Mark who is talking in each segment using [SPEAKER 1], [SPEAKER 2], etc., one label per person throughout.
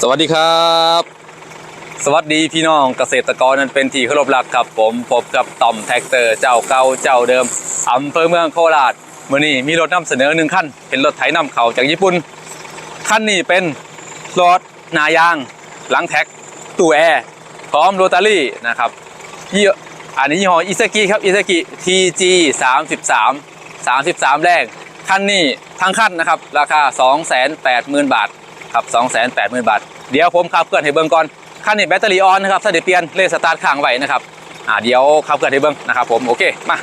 [SPEAKER 1] สวัสดีครับ สวัสดีพี่น้องเกษตรกรนั้นเป็นที่เคารพรักครับ ผมพบกับต่อมแท็กเตอร์เจ้าเก่าเจ้าเดิมอำเภอเมืองโคราชมื่อนี้มีรถนำเสนอหนึ่งคันเป็นรถไถนำเข่าจากญี่ปุ่นคันนี้เป็นรถนายาง หลังแท็กตู้แอร์พร้อมโรตารี่นะครับยี่ออันนี้ยี่ห้ออิซากิครับอิซากิ TG 33 33 แรกคันนี้ทั้งคันนะครับ ราคา 280,000 บาท ครับ280,000บาท เดี๋ยวผมขับเคลื่อนให้เบิ้งก่อนคันนี้แบตเตอรี่ออนนะครับถ้าเดี๋ยวเปลี่ยนเลสตาร์ทค้างไว้นะครับอ่าเดี๋ยวขับเคลื่อนให้เบิ้งนะครับผมโอเคมา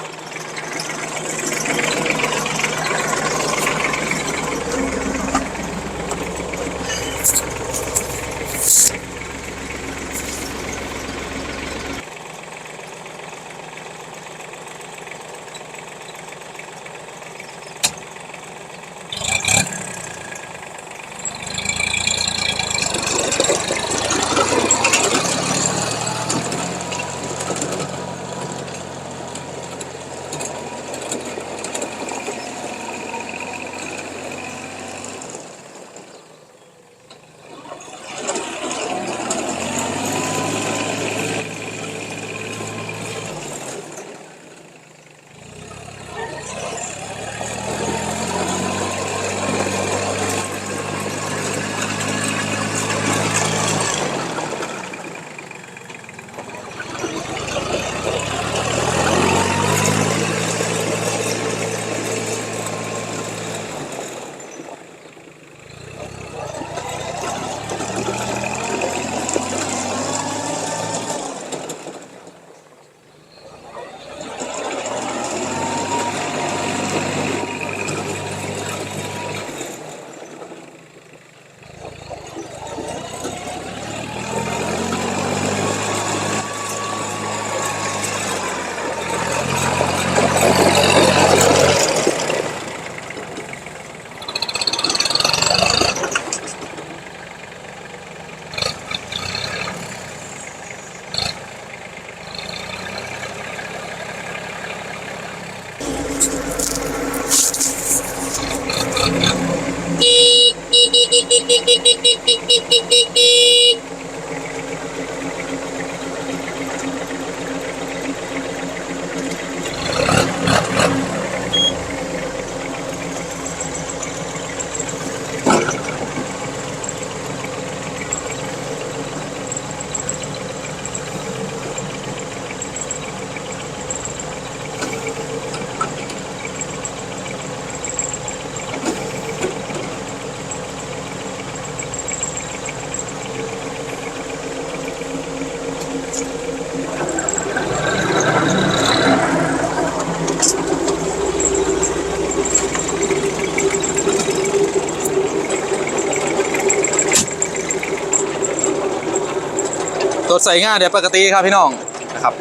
[SPEAKER 1] ตัวใส่ง่ายเดี๋ยวปกติครับพี่น้องนะครับ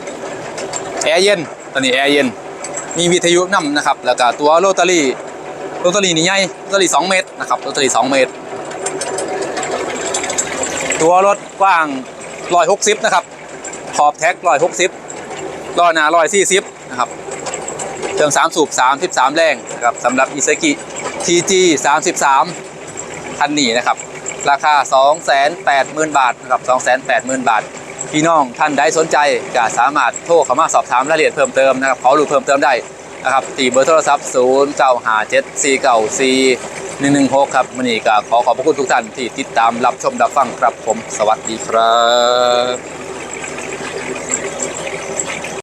[SPEAKER 1] แอร์เย็นตอนนี้แอร์เย็นมีวิทยุนำนะครับ แล้วก็ตัวโรตารี่โรตารี่นี่ใหญ่โรตารี่2เมตรนะครับโรตารี่2เมตร ตัวรถกว้าง160นะครับขอบแท็ก160ล้อหน้า140นะครับเครื่อง3สูบ33แรงนะครับสำหรับอิซากิ TG 33คันนี้นะครับ ราคา 280,000 บาทนะครับ280,000 บาท พี่น้องท่านใดสนใจก็สามารถโทรเข้ามาสอบถามรายละเอียดเพิ่มเติมนะครับขอรู้เพิ่มเติมได้นะครับตีเบอร์โทรศัพท์ 0 9 5 7 4 9 4 1 1 6 ครับวันนี้ก็ขอขอบพระคุณทุกท่านที่ติดตามรับชมรับฟังครับผม สวัสดีครับ